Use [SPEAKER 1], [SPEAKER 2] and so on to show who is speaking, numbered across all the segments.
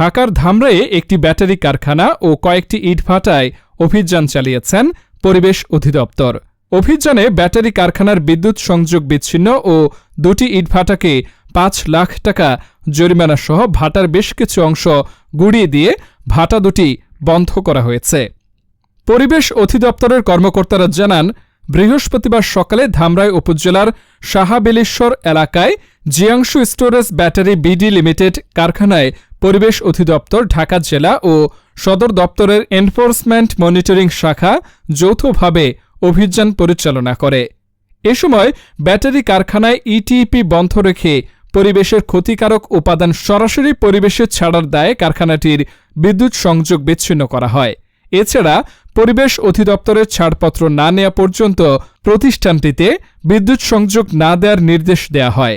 [SPEAKER 1] ঢাকার ধামরায়ে একটি ব্যাটারি কারখানা ও কয়েকটি ইটভাটায় অভিযান চালিয়েছেন পরিবেশ অধিদপ্তর। অভিযানে ব্যাটারি কারখানার বিদ্যুৎ সংযোগ বিচ্ছিন্ন ও দুটি ইটভাটাকে পাঁচ লাখ টাকা জরিমানা সহ ভাটার বেশ কিছু অংশ গুড়িয়ে দিয়ে ভাটা দুটি বন্ধ করা হয়েছে। পরিবেশ অধিদপ্তরের কর্মকর্তারা জানান, বৃহস্পতিবার সকালে ধামরাই উপজেলার সাহাবেলেশ্বর এলাকায় Jiangsu storage battery BD limited কারখানায় পরিবেশ অধিদপ্তর, ঢাকা জেলা ও সদর দপ্তরের এনফোর্সমেন্ট মনিটরিং শাখা যৌথভাবে অভিযান পরিচালনা করে। এ সময় ব্যাটারি কারখানায় ইটিপি বন্ধ রেখে পরিবেশের ক্ষতিকারক উপাদান সরাসরি পরিবেশে ছাড়ার দায়ে কারখানাটির বিদ্যুৎ সংযোগ বিচ্ছিন্ন করা হয়। এছাড়া পরিবেশ অধিদপ্তরের ছাড়পত্র না নেওয়া পর্যন্ত প্রতিষ্ঠানটিতে বিদ্যুৎ সংযোগ না দেওয়ার নির্দেশ দেয়া হয়।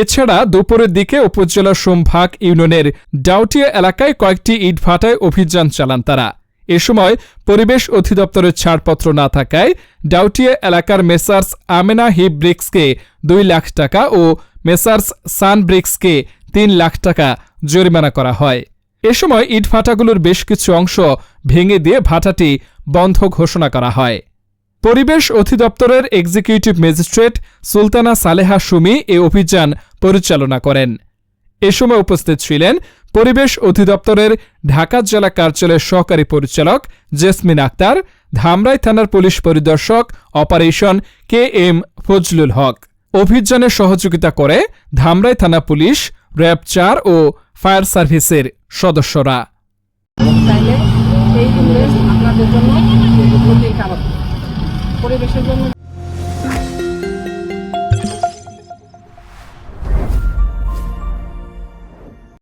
[SPEAKER 1] এছাড়া দুপুরের দিকে উপজেলা সোমভাগ ইউনিয়নের ডাউটিয়া এলাকায় কয়েকটি ইটভাটায় অভিযান চালান তারা। এ সময় পরিবেশ অধিদপ্তরের ছাড়পত্র না থাকায় ডাউটিয়া এলাকার মেসার্স আমেনা হিপ ব্রিক্সকে দুই লাখ টাকা ও মেসার্স সান ব্রিক্সকে তিন লাখ টাকা জরিমানা করা হয়। এ সময় ইটভাটাগুলোর বেশ কিছু অংশ ভেঙে দিয়ে ভাটাটি বন্ধ ঘোষণা করা হয়। পরিবেশ অধিদপ্তরের এক্সিকিউটিভ ম্যাজিস্ট্রেট সুলতানা সালেহা সুমি এ অভিযান পরিচালনা করেন। এ সময় উপস্থিত ছিলেন পরিবেশ অধিদপ্তরের ঢাকা জেলা কার্যালয়ের সহকারী পরিচালক জেসমিন আক্তার, ধামরাই থানার পুলিশ পরিদর্শক operation K M Fazlul Haque. অভিযানে সহযোগিতা করে ধামরাই থানা পুলিশ, র্যাব চার ও ফায়ার সার্ভিসের সদস্যরা।
[SPEAKER 2] পরিবেশের জন্য